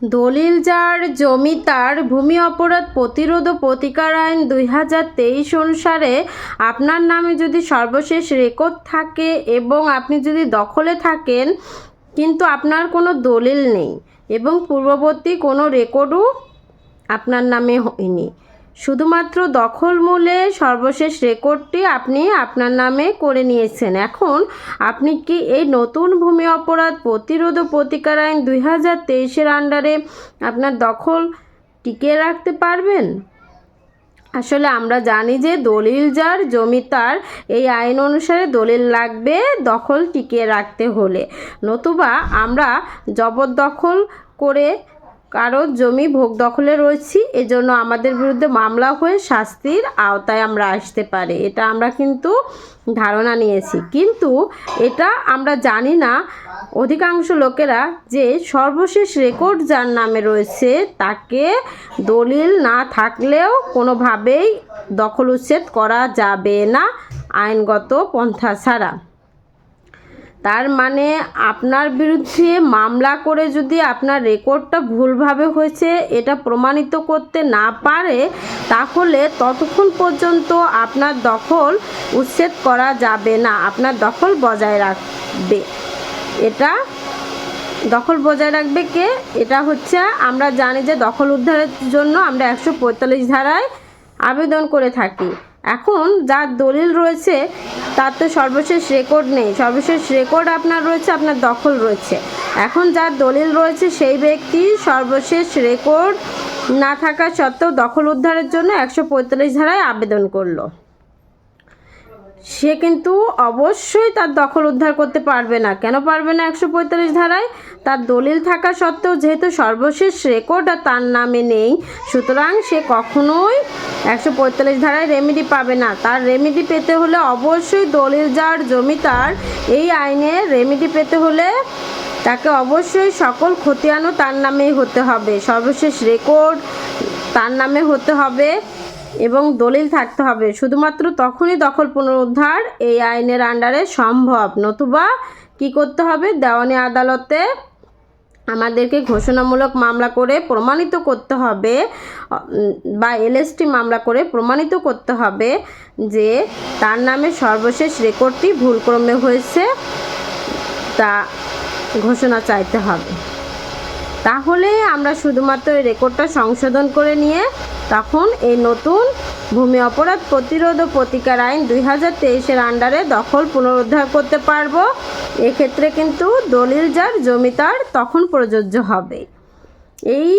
দলিল যার জমি তার ভূমি অপরাধ প্রতিরোধ ও প্রতিকার আইন দুই হাজার তেইশ অনুসারে আপনার নামে যদি সর্বশেষ রেকর্ড থাকে এবং আপনি যদি দখলে থাকেন, কিন্তু আপনার কোনো দলিল নেই এবং পূর্ববর্তী কোনো রেকর্ডও আপনার নামে হয়নি। শুধুমাত্র দখল মূলে সর্বশেষ রেকর্ডটি আপনি আপনার নামে করে নিয়েছেন। এখন আপনি কি এই নতুন ভূমি অপরাধ প্রতিরোধ ও প্রতিকার আইন দুই হাজার তেইশের আন্ডারে আপনার দখল টিকিয়ে রাখতে পারবেন? আসলে আমরা জানি যে দলিল যার, জমি তার, এই আইন অনুসারে দলিল লাগবে দখল টিকিয়ে রাখতে হলে। নতুবা আমরা জবরদখল করে কারও জমি ভোগ দখলে রয়েছি, এজন্য আমাদের বিরুদ্ধে মামলা হয়ে শাস্তির আওতায় আমরা আসতে পারি। এটা আমরা কিন্তু ধারণা নিয়েছি। কিন্তু এটা আমরা জানি না। অধিকাংশ লোকেরা যে সর্বশেষ রেকর্ড যার নামে রয়েছে, তাকে দলিল না থাকলেও কোনোভাবেই দখল উচ্ছেদ করা যাবে না আইনগত পন্থা ছাড়া। তার মানে আপনার বিরুদ্ধে মামলা করে যদি আপনার রেকর্ডটা ভুলভাবে হয়েছে, এটা প্রমাণিত করতে না পারে, তাহলে ততক্ষণ পর্যন্ত আপনার দখল উচ্ছেদ করা যাবে না। আপনার দখল বজায় রাখবে। এটা দখল বজায় রাখবে কে? এটা হচ্ছে আমরা জানি যে দখল উদ্ধারের জন্য আমরা একশো পঁয়তাল্লিশ ধারায় আবেদন করে থাকি। এখন যার দলিল রয়েছে, তার তো সর্বশেষ রেকর্ড নেই। সর্বশেষ রেকর্ড আপনার রয়েছে, আপনার দখল রয়েছে। এখন যার দলিল রয়েছে, সেই ব্যক্তি সর্বশেষ রেকর্ড না থাকা সত্ত্বেও দখল উদ্ধারের জন্য একশো পঁয়তাল্লিশ ধারায় আবেদন করল। সে কিন্তু অবশ্যই তার দখল উদ্ধার করতে পারবে না। কেন পারবে না একশো পঁয়তাল্লিশ ধারায়? তার দলিল থাকা সত্ত্বেও যেহেতু সর্বশেষ রেকর্ড আর তার নামে নেই, সুতরাং সে কখনোই একশো পঁয়তাল্লিশ ধারায় রেমেডি পাবে না। তার রেমেডি পেতে হলে অবশ্যই দলিল যার জমি তার, এই আইনে রেমেডি পেতে হলে তাকে অবশ্যই সকল খতিয়ানও তার নামেই হতে হবে। সর্বশেষ রেকর্ড তার নামে হতে হবে। এবং দলিল থাকতে হবে। শুধুমাত্র তখনই দখল পুনরুদ্ধার এই আইনের আন্ডারে সম্ভব। নতুবা কি করতে হবে? দেওয়ানি আদালতে আমাদেরকে ঘোষণামূলক মামলা করে প্রমাণিত করতে হবে, বা এলএসটি মামলা করে প্রমাণিত করতে হবে যে তার নামে সর্বশেষ রেকর্ডটি ভুলক্রমে হয়েছে তা ঘোষণা চাইতে হবে। তাহলে আমরা শুধুমাত্র রেকর্ডটা সংশোধন করে নিয়ে তখন এই নতুন ভূমি অপরাধ প্রতিরোধ ও প্রতিকার আইন দুই হাজার তেইশের আন্ডারে দখল পুনরুদ্ধার করতে পারব। এক্ষেত্রে কিন্তু দলিল যার জমিতার তখন প্রযোজ্য হবে। এই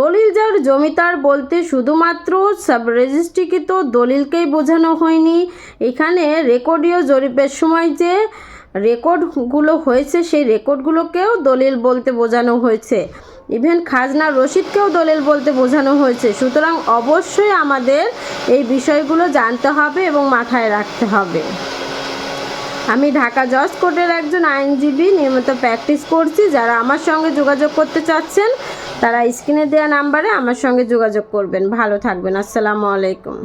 দলিল যার জমিতার বলতে শুধুমাত্র সাব রেজিস্ট্রিকৃত দলিলকেই বোঝানো হয়নি। এখানে রেকর্ডীয় জরিপের সময় যে রেকর্ডগুলো হয়েছে, সেই রেকর্ডগুলোকেও দলিল বলতে বোঝানো হয়েছে। ইভেন খাজনা রসিদকেও দলিল বলতে বোঝানো হয়েছে। সুতরাং অবশ্যই আমাদের এই বিষয়গুলো জানতে হবে এবং মাথায় রাখতে হবে। আমি ঢাকা জজ কোর্টের একজন আইনজীবী নিয়মিত প্র্যাকটিস করছি। যারা আমার সঙ্গে যোগাযোগ করতে চাচ্ছেন, তারা স্ক্রিনে দেওয়া নাম্বারে আমার সঙ্গে যোগাযোগ করবেন। ভালো থাকবেন। আসসালামু আলাইকুম।